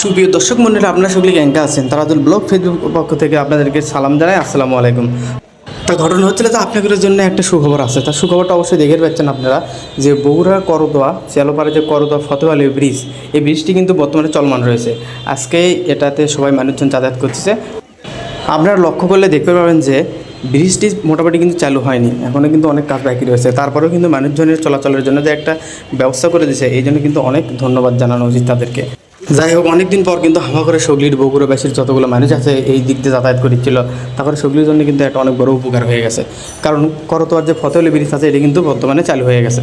সুপ্রিয় দর্শক মন্ডলী, আপনারা সকলে ক্যাঙ্কা আছেন। তারাদুল ব্লগ ফেসবুক পক্ষ থেকে আপনাদেরকে সালাম জানাই। আসসালামু আলাইকুম। তা ঘটনা হচ্ছিল যে আপনাদের জন্য একটা সুখবর আছে। তার সুখবরটা অবশ্যই দেখে পাচ্ছেন আপনারা যে বগুড়া করদোয়া চেলোপাড়ে যে করদোয়া ফতেওয়ালি ব্রিজ, এই ব্রিজটি কিন্তু বর্তমানে চলমান রয়েছে। আজকে এটাতে সবাই মানুষজন যাতায়াত করতেছে। আপনারা লক্ষ্য করলে দেখতে পাবেন যে ব্রিজটি মোটামুটি কিন্তু চালু হয়নি। এখনও কিন্তু অনেক কাজ বাকি রয়েছে। তারপরেও কিন্তু মানুষজনের চলাচলের জন্য যে একটা ব্যবস্থা করে দিয়েছে, এই জন্য কিন্তু অনেক ধন্যবাদ জানানো উচিত তাদেরকে। যাই হোক, অনেকদিন পর কিন্তু হামাগড়ে সগলির বগুড়াবাসীর যতগুলো মানুষ আছে এই দিক দিয়ে যাতায়াত করেছিল তারপরে সগলির জন্য কিন্তু একটা অনেক বড় উপকার হয়ে গেছে। কারণ করতোয়ার যে ফতেহলি ব্রিজ আছে, এটি কিন্তু বর্তমানে চালু হয়ে গেছে।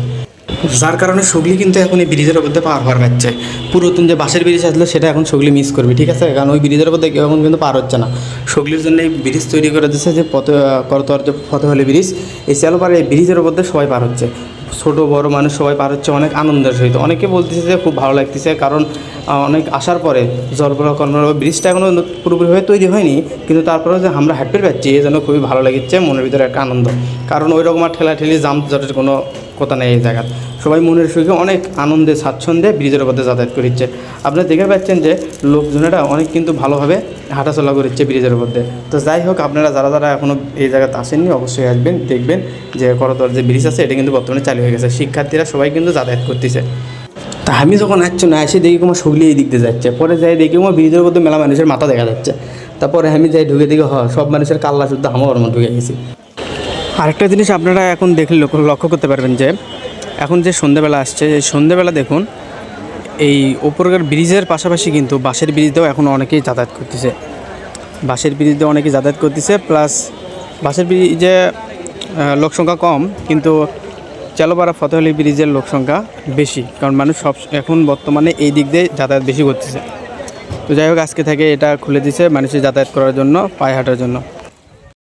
যার কারণে সগলি কিন্তু এখন এই ব্রিজের দিয়ে পার হওয়ার পাচ্ছে। পুরাতন যে বাসের ব্রিজ আসলে, সেটা এখন সগলি মিস করবে, ঠিক আছে? কারণ ওই ব্রিজের দিয়ে কেউ এখন কিন্তু পার হচ্ছে না। সগলির জন্য এই ব্রিজ তৈরি করে দিচ্ছে যে পথ করতোয়ার যে ফতেহলি ব্রিজ, এই চালুপাড়ে এই ব্রিজের দিয়ে সবাই পার হচ্ছে। ছোট, বড় মানুষ সবাই পার হচ্ছে অনেক আনন্দের সহিত। অনেকে বলতেছে যে খুব ভালো লাগতেছে কারণ অনেক আসার পরে জলপলা কর্মর ব্রিজটা এখনও পুরোপুরিভাবে তৈরি হয়নি, কিন্তু তারপরেও যে আমরা হ্যাপি পাচ্ছি এই জন্য খুবই ভালো লাগছে, মনের ভিতরে একটা আনন্দ। কারণ ওই রকম আর ঠেলাঠেলি জাম্প জটের কোনো কথা নেই এই জায়গায় সবাই মনের সুখে অনেক আনন্দে, স্বাচ্ছন্দ্যে ব্রিজের উপর যাতায়াত করছে আপনারা দেখে পাচ্ছেন যে লোকজনেরা অনেক কিন্তু ভালোভাবে হাঁটাচলা করছে ব্রিজের উপর তো যাই হোক, আপনারা যারা যারা এখনও এই জায়গাতে আসেননি, অবশ্যই আসবেন, দেখবেন যে করতর যে ব্রিজ আছে, এটা কিন্তু বর্তমানে চালু হয়ে গেছে। শিক্ষার্থীরা সবাই কিন্তু যাতায়াত করতেছে। তা আমি যখন আসছো, না এসে দেখি তোমার সগলি এই দিক দিয়ে যাচ্ছে। পরে যাই দেখি আমার ব্রিজের মধ্যে মেলা মানুষের মাথা দেখা যাচ্ছে। তারপরে আমি যাই ঢুকে দেখি হ সব মানুষের কাল্লা শুদ্ধ আমার ঢুকে গেছি। আরেকটা জিনিস আপনারা এখন দেখলে লক্ষ্য করতে পারবেন যে এখন যে সন্ধেবেলা আসছে, এই সন্ধেবেলা দেখুন, এই ওপরকার ব্রিজের পাশাপাশি কিন্তু বাসের ব্রিজ দিয়েও এখন অনেকেই যাতায়াত করতেছে। বাসের ব্রিজ দিয়ে অনেকেই যাতায়াত করতেছে, প্লাস বাসের ব্রিজে লোক সংখ্যা কম, কিন্তু চালোপাড়া ফতেহলি ব্রিজের লোক সংখ্যা বেশি, কারণ মানুষ সব, এখন বর্তমানে এই দিক দিয়ে যাতায়াত বেশি করতেছে। তো যাই হোক, আজকে থেকে এটা খুলে দিছে মানুষের যাতায়াত করার জন্য, পায়ে হাঁটার জন্য।